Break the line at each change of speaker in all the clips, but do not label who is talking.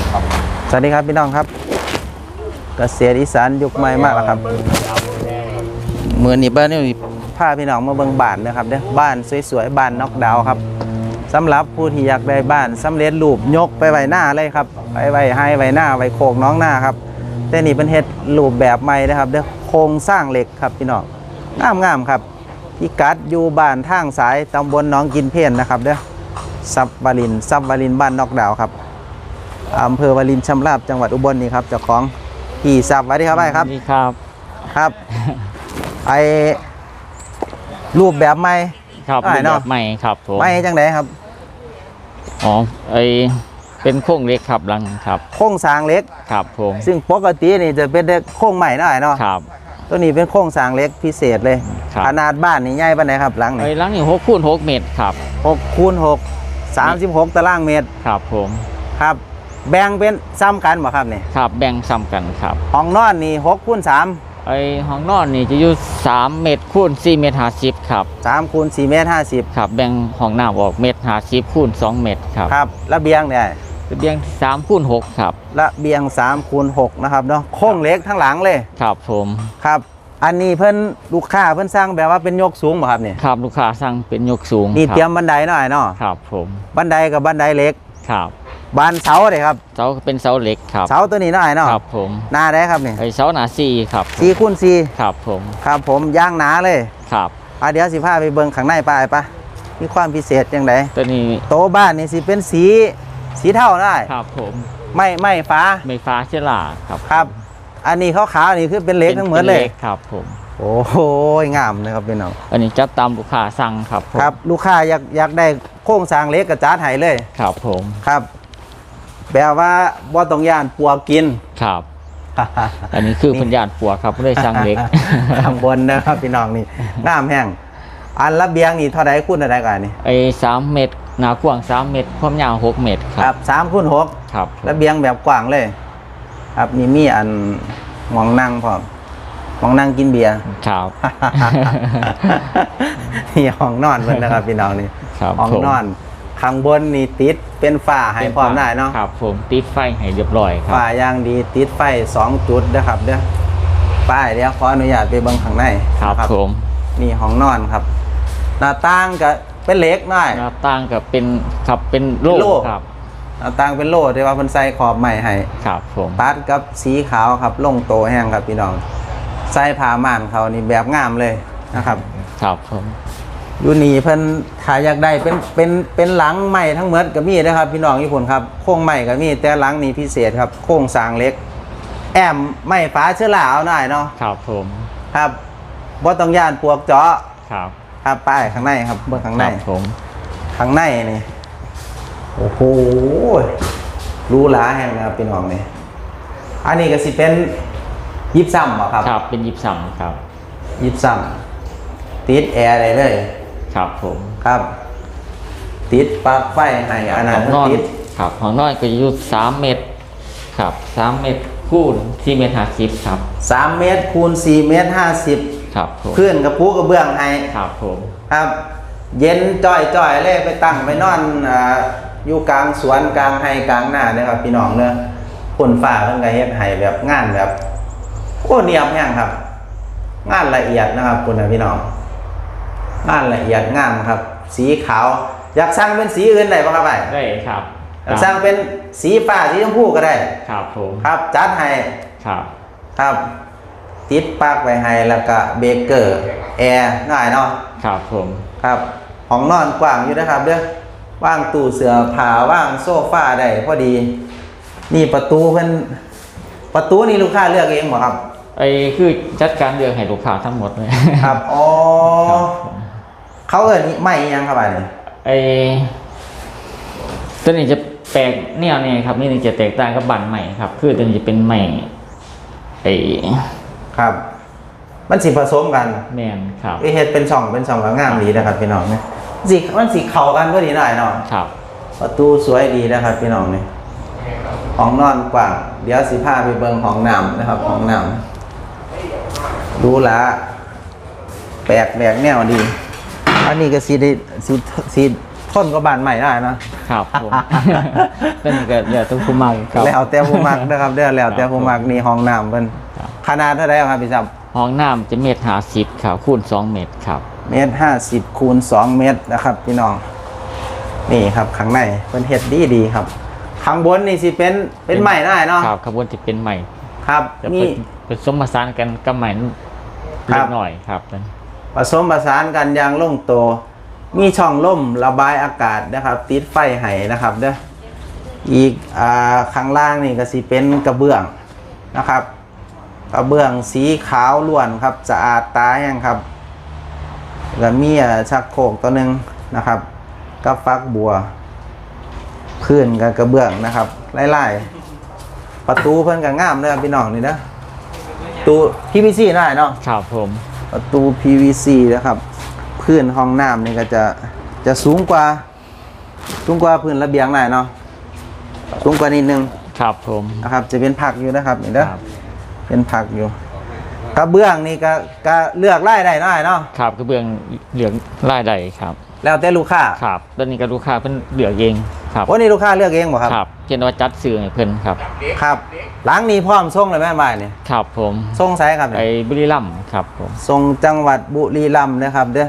อนครับ
สวัสดีครับพี่น้องครับเกษตรอีสานยุคใหม่มากแล้วครับเมือนี้บ้านนี่พาพี่น้องมาเบิ่งบ้านนะครับเด้อบ้านสวยๆบ้านนอกดาวน์ครับสำหรับผู้ที่อยากได้บ้านสำเร็จรูปยกไปไว้หน้าเลยครับไปไว้ให้ไว้หน้าไว้โคกน้องหน้าครับแต่นี่เป็นเฮ็ดรูปแบบใหม่นะครับเด้อโครงสร้างเหล็กครับพี่น้องงามงามๆครับพิกัดอยู่บ้านทางสายตำบลหน้องกินเพี้ยนนะครับเด้อซับวารินซับวารินบ้านนอกดาวน์ครับ อำเภอวารินชำราบจังหวัดอุบลนี่ครับเจ้าของพี่สับไว้ที่ครับไอ้ครับ
นี่ครับ
ครับไอรูปแบบใหม่
ครับ
ได้
รูป
เนาะ
แบบใหม่ครับผม
ไม่จังไดครับ
อ๋อไอเป็นโค้งเล็กครับหลังครับ
โครงสร้างเล็ก
ครับผม
ซึ่งปกตินี่จะเป็นโครงใหม่หน่อยเนาะ
ครับ
ตัวนี้เป็นโครงสร้างเล็กพิเศษเลย
ครับ
ขนาดบ้านนี่ใหญ่ปานไหนครับหลัง
ไอ
นี่
หลังนี่หกคูณหกเมตรครับ
หกคูณหกสามสิบหกตารางเมตร
ครับผม
ครับ แบ่งเป็นซ้ำกันบ่ครับนี่
ครับแบ่งซ้ำกันครับ
ห้องนอนนี่หกคูณสาม
ไอห้องนอนนี่จะอยู่3เมตรคูณ4เมตร50ครับ
สามคูณสี่เมตรห้าสิบ
ครับแบ่งห้องน้ำออกเมตร50คูณ2เมตรครับ
ครับระเบียงเนี่ย
ระเบียง3คูณ6ครับ
ระเบียง3คูณ6นะครับเนาะโค้งเล็กทั้งหลังเลย
ครับผม
ครับอันนี้เพิ่นลูกค้าเพิ่นสร้างแบบว่าเป็นยกสูงบ่ครับนี่
ครับลูกค้าสั่งเป็นยกสูง
นี่
ครับ
เตรียมบันไดหน่อยเนาะ
ครับผม
บันไดกับบันไดเล็ก
ครับ
บานเสาเลยครับ
เสาเป็นเสาเหล็กครับ
เสาตัวนี้หน่อยเนาะ
ครับผม
หน้าได้ครับนี่
ไอเสาหนาสี่ครับผม
สี่คูณสี่
ครับผม
ครับผมย่างหนาเลย
ครับ
อะเดี๋ยวสิพาไปเบิ่งข้างในป้ายปะมีความพิเศษจังได
ตัวนี้
โต๊ะบ้านนี่สิเป็นสีสีเท่าได้
ครับผม
ไม่ไม่ฟ้า
ไฟฟ้าเชลาครับ
ครับ อันนี้ขาวๆนี่คือเป็นเหล็กทั้งหมดเลย
ป็นครับผม
โอ้โหงามเลยครับพี่น้อง
อันนี้จัดตามลูกค้าสั่งครับผม
ครับ ลูกค้าอยากอยากได้โครงสร้างเหล็กกระจาดให้เลย
ครับผม
ครับ แบบว่าบ่ต้องย่านปัวกิน
ครับ อันนี้คือพันยานปัวครับไม่ได้สั่งเล็ก
ข้างบนนะครับพี่น้องนี่น้ำแห้งอันระเบียงนี่เท่าไรคูณเท่าไรกันนี่
ไอ้สามเมตรหนากว้างสามเมตร ความยาวหกเมตรค
ค
รั
รั
บบ
สามคูณหก
ครับผม
ระเบียงแบบกว้างเลย ครับนี่มีอันหมองนั่งพร้อมหมองนั่งกินเบียร์
ครับ
นี่ห้องนอนเพิ่นนะครับพี่น้องนี่
ครับ
ห้อง
ผม
นอน ข้างบนนี่ติดเป็นฝ้าให้พร้อมได้เนาะ
ครับผมติดไฟให้เรียบร้อยครับ
ฝ้าอย่างดีติดไฟสองจุดนะครับเด้อป้ายเดี๋ยวขออนุญาตไปเบิ่งข้างใน
ครับ
นะ
ผม
นี่ห้องนอนครับ หน้าต่างก็เป็นเหล็กหน่อย
หน้าต่างกับเป็นครับเป็นโล่
เป็นโล่
ครับ
หน้าต่างเป็นโล่ที่ว่าเพิ่นใส่ขอบใหม่ให้
ครับผม
ตัดกับสีขาวครับลงโตแห้งครับพี่น้องใส่ผ้าม่านเขานี่แบบงามเลยนะครับ
ครับผม
อยู่นี่เพิ่นถ้าอยากได้เป็นเป็นเป็นหลังใหม่ทั้งหมดก็มีนะครับ พี่น้องญี่ปุ่นครับโค้งใหม่ก็มีแต่หลังนี้พิเศษครับ โค้งสร้างเล็ก แอมไม่ฟ้าเชื้อราเอาหน่อยเนาะ
ครับผม
ครับบ่ต้องย่านปวกเจาะ
ครับ
ครับป้ายข้างในครับเบื้องข้างใน
ครับผม
ข้างในนี่โอ้โหหรู้หลาแห่งนะครับพี่น้องนี่อันนี้ก็สิเป็นยิบซ้ำเหรอครับ
ครับเป็นยิบสังครับ
ยิบซ้ำติดแอร์อะไรเลย
ครับผม
ครับ ติดปลั๊กไฟให้อันนั้น
ห้องนอน
ติด
ครับห้องนอนก็อยู่สามเมตรครับสามเมตรคูณสี่เมตรห้าสิบครับ
สามเมตรคูณสี่เมตรห้าสิบ
ครับผม
พื้นกระปุกกระเบื้องให้
ครับผม
ครับ เย็นจ่อยจ่อยๆเลยไปตั้งไปนอนอ่าอยู่กลางสวนกลางไฮกลางหน้าเนี่ยครับพี่น้องเนอะฝนฟ้าเพิ่นก็เฮ็ดให้แบบงานแบบโอ้เนียมแห้งครับ งานละเอียดนะครับคุณนะพี่น้อง งานละเอียดงามครับ สีขาว อยากสร้างเป็นสีอื่นได้ปะครับไอ้
ได้ครับ
อยากสร้างเป็นสีฟ้าสีชมพูก็ได้
ครับผม
ครับจัดให้
ครับ
ครับติดปลั๊กไว้ให้แล้วก็เบรกเกอร์แอร์ง่ายเนาะ
ครับผม
ครับห้องนอนกว้างอยู่นะครับเด้อว่างตู้เสื้อผ้าว่างโซฟาได้พอดี นี่ประตูเพิ่นประตูนี่ลูกค้าเลือกเองเหรอครับ
ไอ้คือจัดการเรื่องให้ลูกค้าทั้งหมดเลย
ครับอ๋อ
ครับผม
เขาเอิ้นนี่ไม่อิหยังครับอันนี้
ไอ้ตัวนี้จะแปลกแนวนี้ครับ นี่จะแตกต่างกับบันใหม่ครับ คือตัวนี้จะเป็นใหม่ไอ้
ครับ มันสิผสมกัน
แมนครับ
ไอเฮ็ดเป็นช่องเป็นช่องก็งามดีนะครับพี่น้องเนี่ยสิมันสิเข้ากันพอดีหน่อยเนาะ
ครับ
ประตูสวยดีนะครับพี่น้องนี่ห้องนอนกว้างเดี๋ยวสิพาไปเบิ่งห้องน้ำนะครับห้องน้ำดูละแปลกแหวกแนวดี อันนี้ก็สิได้สิสิทนก็บานใหม่ได้เนาะ
ครับผมตัวนี้ก็เดี๋ยวต้องคุมังครับ
แล้วแต่ผู้มักนะครับเด้อแล้วแต่ผู้มักนี่ห้องน้ำเพิ่น
ครับ
ขนาดเท่าไหร่ครับพี่ซับ
ห้องน้ำจะเมตรหาสิบครับคูณสองเมตรครับ
เมตรห้าสิบคูณสองเมตรนะครับ พี่น้อง นี่ครับข้างในเป็นเฮ็ดดีดีๆครับข้างบนนี่สิเป็นเป็นใหม่ได้เนาะ
ครับขบวนจะเป็นใหม่
ครับ
จะ
มี
เป็นเป็นสมผสานกันกับใหม่
ครั
เล็
บ
กหน่อยครับเป็น
ผสมผสานกันอย่างลงตัวมีช่องล่มระบายอากาศนะครับ ติดไฟให้นะครับเด้ออีกอ่าข้างล่างนี่ก็สิเป็นกระเบื้องนะครับ กระเบื้องสีขาวล้วนครับสะอาดตาแห้งครับแล้วมีอ่ชักโครกตัวหนึ่งนะครับกับฟักบัวพื้นกับกระเบื้องนะครับไล่ๆประตูเพิ่นก็งามเลยพี่น้องนี่นะประตู PVC ได้เนาะ
ครับผม
ประตู PVC นะครับ พื้นห้องน้ำนี่ก็จะจะสูงกว่า สูงกว่าพื้นระเบียงหน่อยเนาะสูงกว่านิดนึง
ครับผม
นะครับ จะเป็นผักอยู่นะครับนี่เด้อ
ครับ
เป็นผักอยู่กระเบื้องนี่ก็ก็เลือกไล่ได้หน่อยเนาะ
ครับกระเบื้องเหลืองลายใดครับ
แล้วแต่ลูกค้า
ครับตอนนี้ก็ลูกค้าเพิ่นเหลือเองครับ
โอ้นี่ลูกค้าเลือกเองบ่ครับ
ครับเช่นว่าจัดซื้อให้เพิ่นครับ
ครับหลังนี้พร้อมส่งเลยแม่บ้านนี่
ครับผม
ส่งไสครับ
ไอ้
นี่
บุรีรัมย์ครับผม
ส่งจังหวัดบุรีรัมย์นะครับเด้อ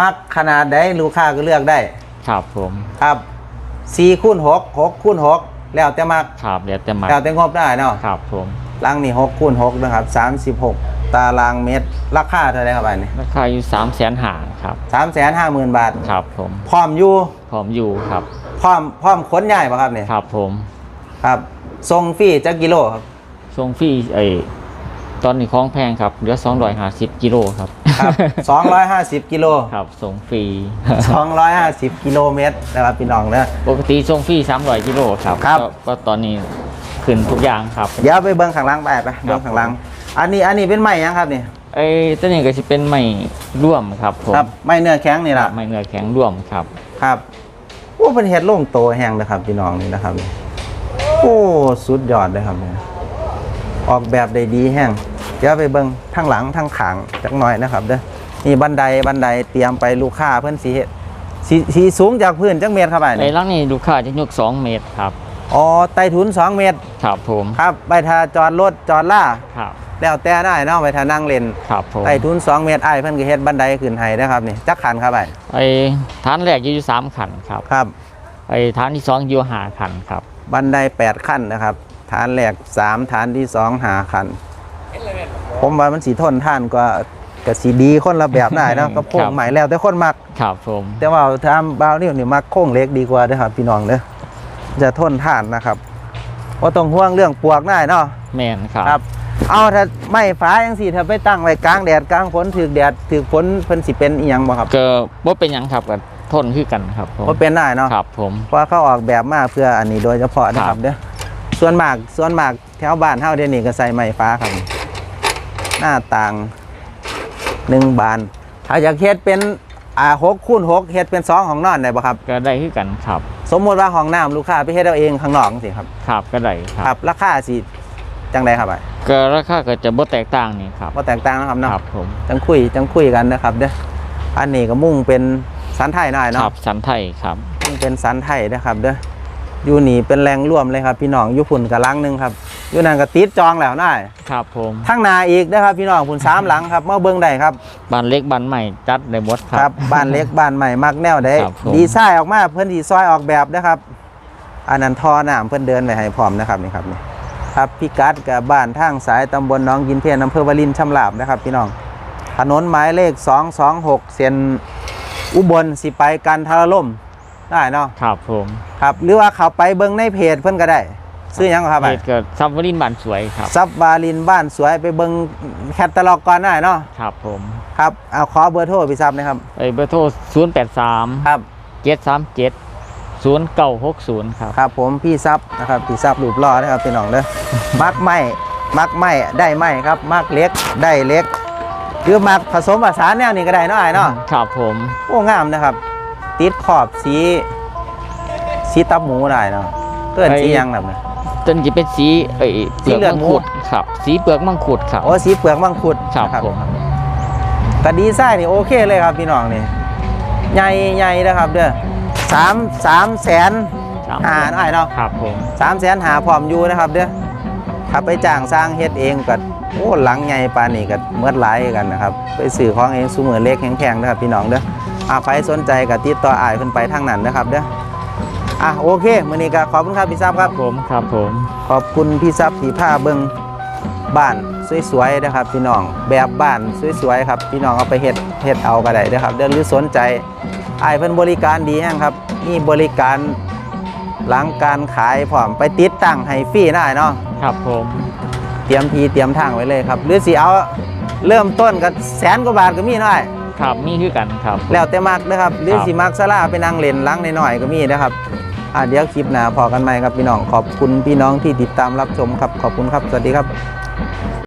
มักขนาดใดลูกค้าก็เลือกได้
ครับผม
ครับ4คูณ6 6คูณ6แล้วแต่มัก
ครับเดี๋ยวจะมา
แล้วแต่งบได้เนาะ
ครับผม
ลังนี่หกคูณหกนะครับสามสิบหก ตารางเมตร ราคาเท่าไหรครับอันนี้
ราคาอยู่สามแสนหาครับ
สามแสนห้าหมื่นบาท
ครับผม
พร้อมอยู่
พร้อมอยู่ครับ
พร้อมพร้อมขนใหญ่ป่ะครับเนี่ย
ครับผม
ครับทรงฟรีจักกิโลครับ
ส่งฟรีไอ้ตอนนี้ของแพงครับเหลือ250กิโลครับ
ครับสองร้อยห้าสิบกิโล
ครับส่งฟรี
สองร้อยห้าสิบกิโลเมตรนะครับพี่น้องเนะ
ปกติส่งฟรี300กิโลครับ
ครับ
ก็ก็ตอนนี้ขึ้นทุกอย่างครับ
เดี๋ยวไปเบิ้งข้างหล่างไปไปเบิ้งข้างหล่าง อันนี้อันนี้เป็นไม้ยังครับนี่
ไอ้ตัวนี้ก็จะเป็นไม้ร่วมครับผม
ครับไม้เนื้อแข็งนี่แหละ
ไม้เนื้อแข็งร่วมครับ
ครับโอ้เป็นเห็ดโล่งโตแห้งนะครับพี่น้องนี่นะครับโอ้สุดยอดเลยครับเนี่ยออกแบบได้ดีแห้งเดี๋ยวไปเบิ้งทั้งหลังทั้งขางจักหน่อยนะครับเด้อนี่บันไดบันไดเตรียมไปลูกค้าเพื่อนสีเฮ็ดสีสีสูงจากพื้นจักเมตรครับไอ้
ไอ้
นี่
ลังนี้ลูกค้าจะยก2เมตรครับ
อ๋อไต้ถุน2เมตร
ครับผม
ครับไปทาจอดรถจอดล่า
ครับ
แล้วแต่ได้เนาะไปทานั่งเล่น
ครับผม
ไต้ทุน2 เมตรไอ้ายเพิ่นก็เฮ็ดบันไดขึ้นให้นะครับนี่จักขันครับไอ้
ไอ้ฐานแรกอยู่สามขันครับ
ครับ
ไอ้ฐานที่สองอยู่หาขันครับ
บันได8ขั้นนะครับ ฐานแรก3ฐานที่2หาขั้นผมว่ามันสีทนท่านกว่ากับสีดีคนละแบบได้เนาะก็โค้งใหม่แล้วแต่คนมัก
ครับผม
แต่ว่าทำบาวนี่นี่มักโค้งเล็กดีกว่าเด้อครับพี่น้องเด้อจะทนท่านนะครับว่าต้องห่วงเรื่องปลวกได้เนาะ
แม่นครับ
ครับ เอาถ้าไม่ฟ้าจังสี่ถ้าไปตั้งไว้กลางแดดกลางฝนถึกแดดถึกฝนเพิ่นสิเป็นอีหยังบ่ครับ
ก็บ่เป็นหยังครับก็ทนคือกันครับผม
บ่เป็นได้เนาะ
ครับ ผม
เพราะเขาออกแบบมาเพื่ออันนี้โดยเฉพาะนะค
ครั
รับบเด้อส่วนมากส่วนมากแถวบ้านเฮาเดี๋ยวนี้ก็ใส่ไม้ฟ้าครับ หน้าต่างหนึ่งบานถ้าอยากเฮ็ดเป็นอ่า6คูณ6เฮ็ดเป็นสองห้องนอนได้บ่ครับ
ก็ได้คือกันครับ
สมมุติว่าห้องน้ำลูกค้าไปเฮ็ดเอาเองข้างนอกจังซี่ครับ
ครับก็ได้ค
ค
รั
รับบราคาสิจังไดครับอะ
ก็ราคาก็จะบ่แตกต่างนี่ครับ
บ่แตกต่างนะครับเนาะ
ครับผม
จังคุยจังคุยกันนะครับเด้ออันนี้ก็มุ่งเป็นสันไทยหน่อย
ค
เนาะ
รับสันไทยครับ
มุ่งเป็นสันไทยนะครับเด้ออยู่นี่เป็นแรงร่วมเลยครับ พี่น้องอยู่พุ่นกับลังหนึงครับอยู่นั่นก็ติดจองแล้วน่าย
ครับผม
ทั้งนาอีกนะครับ พี่น้องพุ่นสามหลังครับมาเบิ่งได้ครับ
บ้านเล็กบ้านใหม่จัดได้หมดค
ค
รั
รับบบ้านเล็กบ้านใหม่มักแนวได้
ครับผม
ดีไซน์ออกมาเพิ่นดีซอยออกแบบนะครับอันนั้นท่อน้ำเพิ่นเดินไปให้พร้อมนะครับนี่ครับนี่ ครับพิกัดกับบ้านทางสายตำบลหน้องกินเพียนอำเภอวารินชำราบนะครับพี่น้องถนนหมายเลข 226 เส้นอุบลสิไปกันทารล่มได้เนาะ
ครับผม
ครับหรือว่าเขาไปเบิ่งในเพจเพิ่นก็ได้ซื้อหยังครับ
เหตุเกิดซับวรินทร์บ้านสวยครับ
ซับบาลินบ้านสวยไปเบิ่งแคตตาล็อกก่อนได้เนาะ
ครับผม
ครับเอาขอเบอร์โทรพี่ซับนะครับ
ไอ้เบอร์โทร083
ครับ
737 0960ครับ
ครับผมพี่ซับนะครับพี่ซับรูปล่อนะครับพี่น้องเด้อ มักไม้มักไม้ได้ไม้ครับมักเล็กได้เล็กหรือมักผสมผสานแนวนี้ก็ได้เนาะไอ้เนาะ
ครับผม
โอ้งามนะครับ ติดขอบสีสีตับหมูได้เนาะเกินสีหยังแบบนี้
ต้นจะเป็นสีเอ้ย
สีเลือดหมู
มังคุดครับ สีเปลือกมังคุดครับ
โอ้สีเปลือกมังคุด
ครับ
นะ
ผม
กระดีไส้นี่โอเคเลยครับพี่น้องนี่ใหญ่ใหญ่นะครับเด้อ สามสามแสน
สาม
หาหน่อยเนาะ
ครับผม
สามแสนหาพร้อมอยู่นะครับเด้อถ้าไปจ้างสร้างเฮ็ดเองก็โอ้หลังใหญ่ปานนี้ก็เมื่อหลายกันนะครับ ไปซื้อของเองสูมือเล็กแข็งๆนะครับพี่น้องเด้ออ่าใครสนใจก็ติดต่ออ้ายเพิ่นไปทางนั้นนะครับเด้ออะโอเคมื้อนี้ก็ขอบคุณครับพี่ซับครับ
ผมครับผม
ขอบคุณพี่ซับที่พาเบิ่งบ้านสวยๆนะครับพี่น้องแบบบ้านสวยๆครับพี่น้องเอาไปเฮ็ดเฮ็ดเอาก็ได้นะครับเด้อหรือสนใจ อ้ายเพิ่นบริการดีแฮงครับมีบริการหลังการขายพร้อมไปติดตั้งให้ฟรีได้เนาะ
ครับผม
เตรียมทีเตรียมทางไว้เลยครับหรือสิเอาเริ่มต้นกับแสนกว่าบาทก็มีน้อย
ครับมีคือกันครับ
แล้วแต่มักนะครับหรือ
ครับ
สิมักซาลาไปนั่งเล่นหล้างน้อยๆก็มีนะครับอะเดี๋ยวคลิปหน้าพอกันใหม่ครับพี่น้องขอบคุณพี่น้องที่ติดตามรับชมครับขอบคุณครับสวัสดีครับ